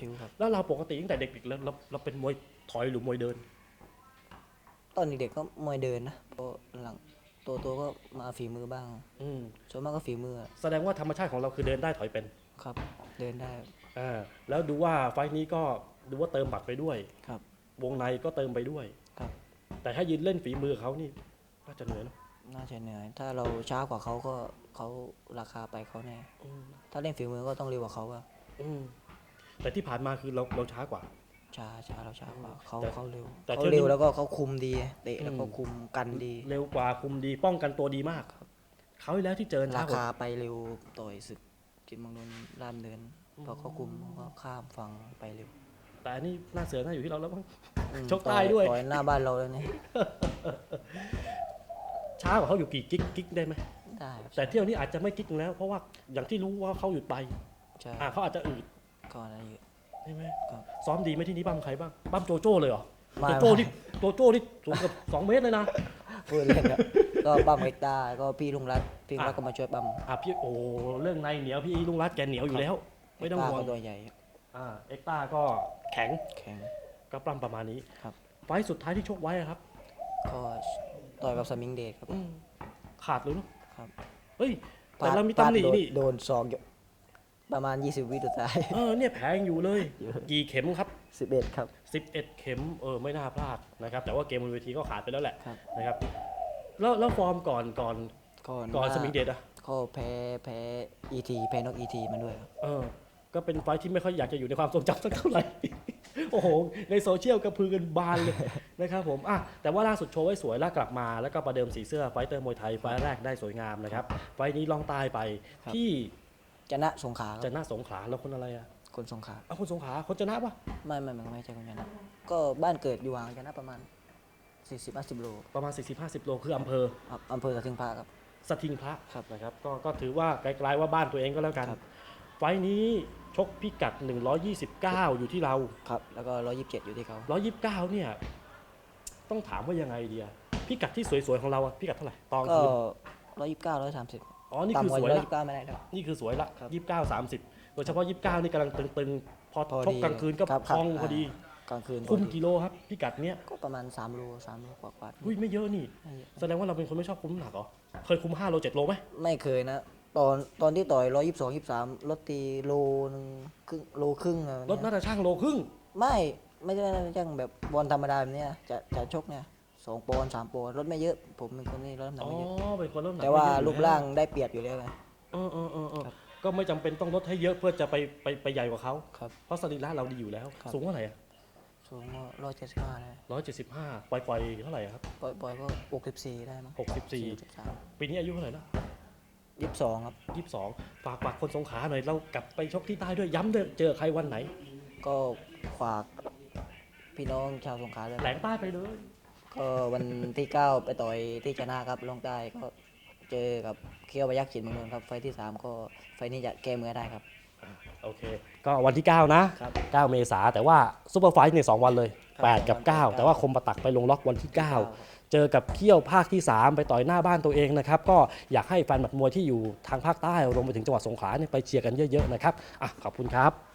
ผิวครับ แล้วเราปกติตั้งแต่เด็กๆแล้วเราเราเป็นมวยถอยหรือมวยเดิน ตอนเด็กๆก็มวยเดินนะพอหลังโตโตๆก็มาฝีมือบ้างอืมส่วนมากก็ฝีมือแสดงว่าธรรมชาติของเราคือเดินได้ถอยเป็นครับ เดินได้อ่าแล้วดูว่าไฟล์นี้ก็ดูว่าเติมบัตรไปด้วย ครับวงในก็เติมไปด้วย ครับ แต่ถ้ายืนเล่นฝีมือเขานี่น่าจะเหนื่อยเนอะน่าจะเหนื่อย ถ้าเราช้ากว่าเขาก็เขาราคาไปเขาแน่ อืมถ้าเล่นฝีมือก็ต้องเร็วกว่าเขาอะอืม แต่ที่ผ่านมาคือเราเราช้ากว่า ช้าช้าเราช้ากว่าเขาแต่เขาเร็วแต่เขาเที่ยวนี้เร็วแล้วก็เขาคุมดีเตะแล้วก็อืม คุมกันดี เร็วกว่าคุมดีป้องกันตัวดีมากเขาวที่แล้วที่เจอราช้ากว่าคาไปเร็วต่อยศึกจิตรเมังนนท์รามเดินพอเขาคุมก็ข้ามฝั่งไปเร็วแต่อันนี้น่าเสือน่าอยู่ที่เราแล้วมั้ง อืมชกใต้ด้วยต่อยหน้าบ้านเราแล้วเนี่ยช้ากว่าเขาอยู่กี่กิ๊กกิ๊กได้ไหมได้ครับแต่เที่ยวนี้อาจจะไม่กิ๊กแล้ว เพราะว่าอย่างที่รู้ว่าเขาหยุดไปใช่อ่าเขาอาจจะอืด ก่อนอะไรอยู่ใช่ไหมครับซ้อมดีไหมที่นี้ปั้มใครบ้างปั้มโจโจ้เลยเหรอไม่โจโจ้ไม่ ที่โจโจ้ที่สูงเกับ สองเมตรเลยนะ พูดเล่นครับ ก็บัมเอกตาก็พี่ลุงรัตน์พี่ลุงรัตน์อะก็มาช่วยบัมอะพี่โอ้เรื่องในเหนียวพี่ลุงรัตน์แกเหนียวอยู่แล้ว ไม่ต้องเกห่วตางก็ตัวใหญ่อ่าเอ็กต้าก็แข็งแข็ง ก็ปล้ำประมาณนี้ครับ ไฟล์สุดท้ายที่ชกไว้อะครับ ก็ต่อยกับสมิงเดชครับอืมขาดเลยเนาะครับเฮ้ยพลาแต่ดเรามีพลาดตำหนิโดนนี่ โดนสองอยู่ ประมาณ 20 วิสุดท้าย เออเนี่ยแผลยังอยู่เลยเยอะกี่เข็มครับ 11 ครับ 11 เข็มเออไม่น่าพลาดนะครับแต่ว่าเกมบนเวทีก็ขาดไปแล้วแหละครับ นะครับแล้วแล้วฟอร์มก่อนก่อนก่อนก่อนหาสมิงเดชอะก็แพ้แพ้อีทีแพ้นกอีทีมันด้วยครับ เออก็เป็นไฟล์ที่ไม่ค่อยอยากจะอยู่ในความทรงจำสักเท่าไหร่ โอ้โห ในโซเชียลกระพือกันบานเลย นะครับผมอะแต่ว่าล่าสุดโชว์ไว้สวยแล้วกลับมา แล้วก็ประเดิมสีเสื้อไฟเตอร์มวยไทยไฟล์แรกได้สวยงามนะครับไฟล์นี้ล่องใต้ไปที่ จะนะสงขลาคจะรับน่าสงขลาแล้วคนอะไรอะคนสงขลาเอาคนสงขลาคนจะนะปะไม่ไม่ไม่ไม่ใช่คนจะนะก็บ้านเกิดอยู่ห่างจะนะประมาณ 40 50โลประมาณ 40-50 โลคืออำเภอ ครับอำเภอกระทึงพาครับ สถิงพระครับนะครับก็ก็ถือว่าไกลๆว่าบ้านตัวเองก็แล้วกัน ครับ ไฟล์นี้ชกพิกัด 129 อยู่ที่เรา ครับ แล้วก็ 127 อยู่ที่เขา129 เนี่ย ต้องถามว่ายังไงดีอะพิกัดที่สวยๆของเราอะพิกัดเท่าไหร่ตอนก็คืน129 130 อ๋อ นี่คือต่ำกว่าสวยละ129ไม่ได้ครับ นี่คือสวยละครับยี่สิบเก้าสามสิบโดยเฉพาะยี่สิบเก้านี่กำลังตึงๆ พอพอชกดีกลางคืนก็ครับพองครับพอดีกลางคืนคุมพอดีกิโลครับพิกัดเนี้ยก็ประมาณ3โล3โลกว่าๆอุ้ยไม่เยอะนี่ ไม่เยอะแสดงว่าเราเป็นคนไม่ชอบคุมน้ำหนักเหรอ เคยคุม5โล7โลไหมไม่เคยนะ ตอนตอนที่ต่อย122 23ลดตีโลนึงครึ่งโลครึ่งอะรถน่าจะช่างโลครึ่ง ไม่ไม่ใช่ไม่ใช่แบบบอลธรรมดาแบบเนี้ยจะจะชกเนี่ย สองปอนด์สามปอนด์ลดไม่เยอะ ผมเป็นคนที่ลดน้ำหนักอ๋อไม่เยอะ เป็นคนลดน้ำหนักแต่ว่าไม่เยอะอยู่รูปร่างได้เปรียบอยู่แล้วไง เออเออเออเออครับ ก็ไม่จำเป็นต้องลดให้เยอะเพื่อจะไปไปไปใหญ่กว่าเขาครับ เพราะสรีระเราดีอยู่แล้ว ครับ สูงเท่าไหร่อะสูงก็ร้อยเจ็ดสิบห้าได้ร้อยเจ็ดสิบห้าปล่อยๆเท่าไหร่อะครับ ปล่อยปล่อยก็หกสิบสี่ได้มั้งหกสิบสี่ สิบสามปีนี้อายุเท่าไหร่ละยี่สิบสองครับ ยี่สิบสองฝากฝากคนสงขลาหน่อยเรากลับไปชกที่ใต้ด้วยย้ำเด้อเจอใครวันไหน ก็ฝากพี่น้องชาวสงขลาด้วยแหลงใต้ไปเลย ก็วันที่เก้าไปต่อยที่ชนะครับลงใต้ก็เจอกับเคียวพยักษ์ฉินเมืองนนท์ครับ ไฟล์ที่สามก็ไฟล์นี้จะแก้มือได้ครับ โอเค ก็วันที่ 9 นะ ครับ9 เมษาแต่ว่าซูเปอร์ไฟท์เนี่ยสองวันเลย ครับ8 กับสองวัน9แต่ว่าคมประตักไปลงล็อกวันที่9เจอกับเขี้ยวภาคที่ 3 ไปต่อยหน้าบ้านตัวเองนะครับ ก็อยากให้แฟนบัดมวยที่อยู่ทางภาคใต้รวมไปถึงจังหวัดสงขลาเนี่ยไปเชียร์กันเยอะๆนะครับอะขอบคุณครับ